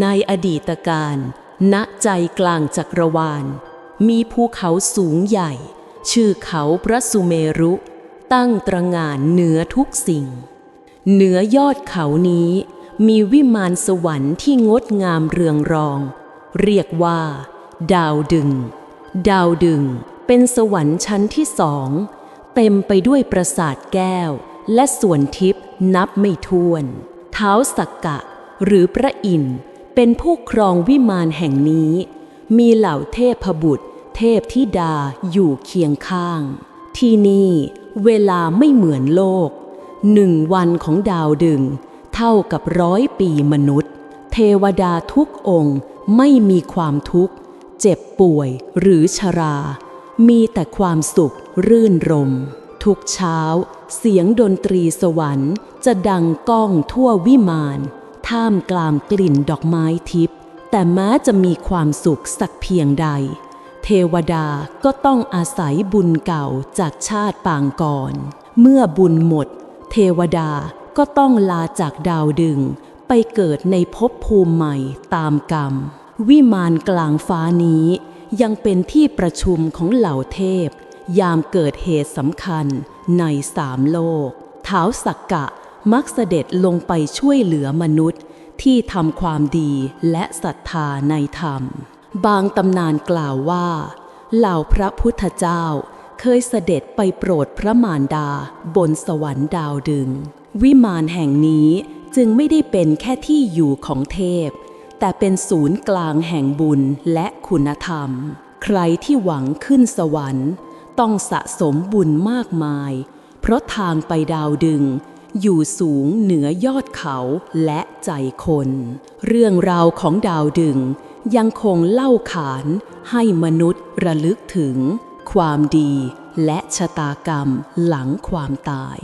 ในอดีตการณใจกลางจักรวาล มีภูเขาสูงใหญ่ ชื่อเขาพระสุเมรุ ตั้งตระงานเหนือทุกสิ่ง เหนือยอดเขานี้ มีวิมานสวรรค์ที่งดงามเรืองรอง เรียกว่า ดาวดึง ดาวดึงเป็นสวรรค์ชั้นที่สอง เต็มไปด้วยปราสาทแก้ว และส่วนทิพย์นับไม่ถ้วน เท้าสักกะ หรือพระอินทร์ เป็นผู้ครองวิมานแห่งนี้ มีเหล่าเทพบุตร เทพธิดาอยู่เคียงข้าง ที่นี่เวลาไม่เหมือนโลก หนึ่งวันของดาวดึง เท่ากับร้อยปีมนุษย์ เทวดาทุกองค์ไม่มีความทุกข์ เจ็บป่วยหรือชรา มีแต่ความสุขรื่นรม ทุกเช้า เสียงดนตรีสวรรค์จะดังก้องทั่ววิมาน ท่ามกลางกลิ่นดอกไม้ทิพย์แต่แม้จะมีความสุขสักเพียงใด เทวดาก็ต้องอาศัยบุญเก่าจากชาติปางก่อน เมื่อบุญหมด เทวดาก็ต้องลาจากดาวดึง ไปเกิดในภพภูมิใหม่ตามกรรม วิมานกลางฟ้านี้ยังเป็นที่ประชุมของเหล่าเทพ ยามเกิดเหตุสำคัญในสามโลก เท้าสักกะ มักเสด็จลงไปช่วยเหลือมนุษย์ที่ทำความดีและศรัทธาในธรรม บางตำนานกล่าวว่า เหล่าพระพุทธเจ้าเคยเสด็จไปโปรดพระมารดาบนสวรรค์ดาวดึง วิมานแห่งนี้จึงไม่ได้เป็นแค่ที่อยู่ของเทพ แต่เป็นศูนย์กลางแห่งบุญและคุณธรรม ใครที่หวังขึ้นสวรรค์ ต้องสะสมบุญมากมาย เพราะทางไปดาวดึง อยู่สูงเหนือยอดเขาและใจคน เรื่องราวของดาวดึงยังคงเล่าขานให้มนุษย์ระลึกถึง ความดีและชะตากรรมหลังความตาย